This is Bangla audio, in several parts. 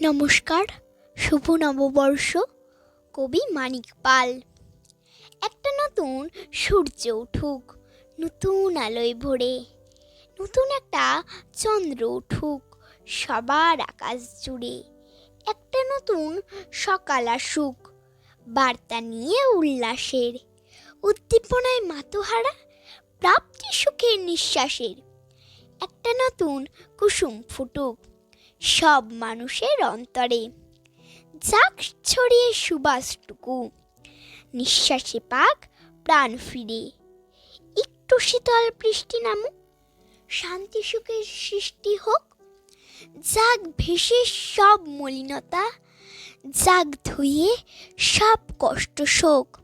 নমস্কার, শুভ নববর্ষ, কবি মানিক পাল। একটা নতুন সূর্য উঠুক, নতুন আলোয় ভরে, নতুন একটা চন্দ্র উঠুক, সবার আকাশ জুড়ে। একটা নতুন সকাল আসুক, বার্তা নিয়ে উল্লাসের, উদ্দীপনায় মাতোহারা, প্রাপ্তি সুখের নিঃশ্বাসের। একটা নতুন কুসুম ফুটুক সব মানুষের অন্তরে। যাক ছড়িয়ে সুবাসটুকু। নিঃশ্বাসে পাক, প্রাণ ফিরে। একটু শীতল বৃষ্টি নামুক, শান্তি সুখের সৃষ্টি হোক। যাক ভেসে সব মলিনতা, যাক ধুয়ে সব কষ্ট শোক।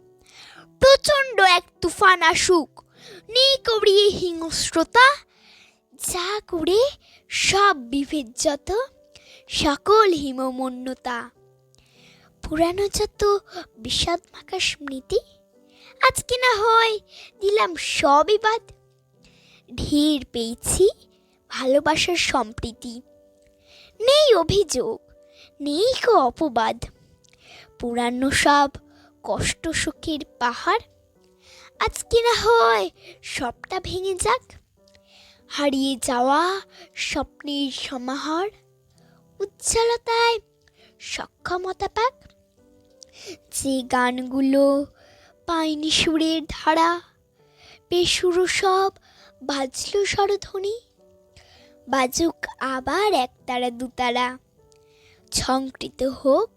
প্রচণ্ড এক তুফান আসুক, নেই করিয়ে হিংস্রতা যা করে সব বিভেদ যত, সকল হিমমন্যতা। পুরানো যত বিষাদ মাখা স্মৃতি আজকে না হয় দিলাম সবই বাদ ঢের পেয়েছি ভালোবাসার সম্প্রীতি। নেই অভিযোগ, নেই কো অপবাদ। পুরানো সব কষ্ট সুখের পাহাড় আজকে না হয় সবটা ভেঙে যাক। হারিয়ে যাওয়া স্বপ্নের সমাহার, উজ্জ্বলতায় সক্ষমতা পাক। যে গানগুলো পায়নি সুরের ধারা, বেসুরো সব বাজলো স্বরধ্বনি। বাজুক আবার একতারা দুতারা, ঝংকৃত হোক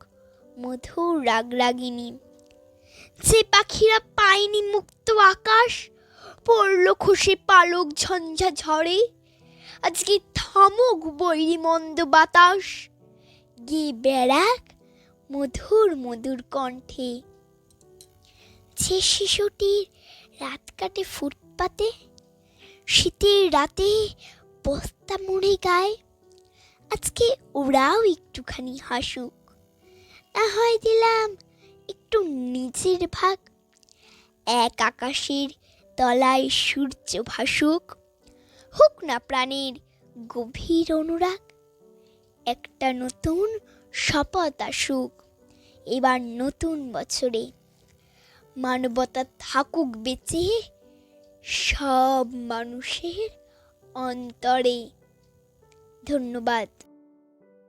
মধুর রাগ রাগিনী যে পাখিরা পায়নি মুক্ত আকাশ পড়ল খুশি পালক ঝঞ্ঝা ঝড়ে। আজকে থামুক বৈরি মন্দ বাতাস। গিয়ে বেড়াক মধুর মধুর কণ্ঠে। যে শিশুটির রাত কাটে ফুটপাতে, শীতের রাতে বস্তা মুড়ে গায়। আজকে ওরাও একটুখানি হাসুক। না হয় দিলাম একটু নিচের ভাগ। এক আকাশের তলায় সূর্য ভাসুক, হোক না প্রাণের গভীর অনুরাগ, একটা নতুন শপথ আসুক, এবার নতুন বছরে। মানবতা থাকুক বেঁচে সব মানুষের অন্তরে। ধন্যবাদ।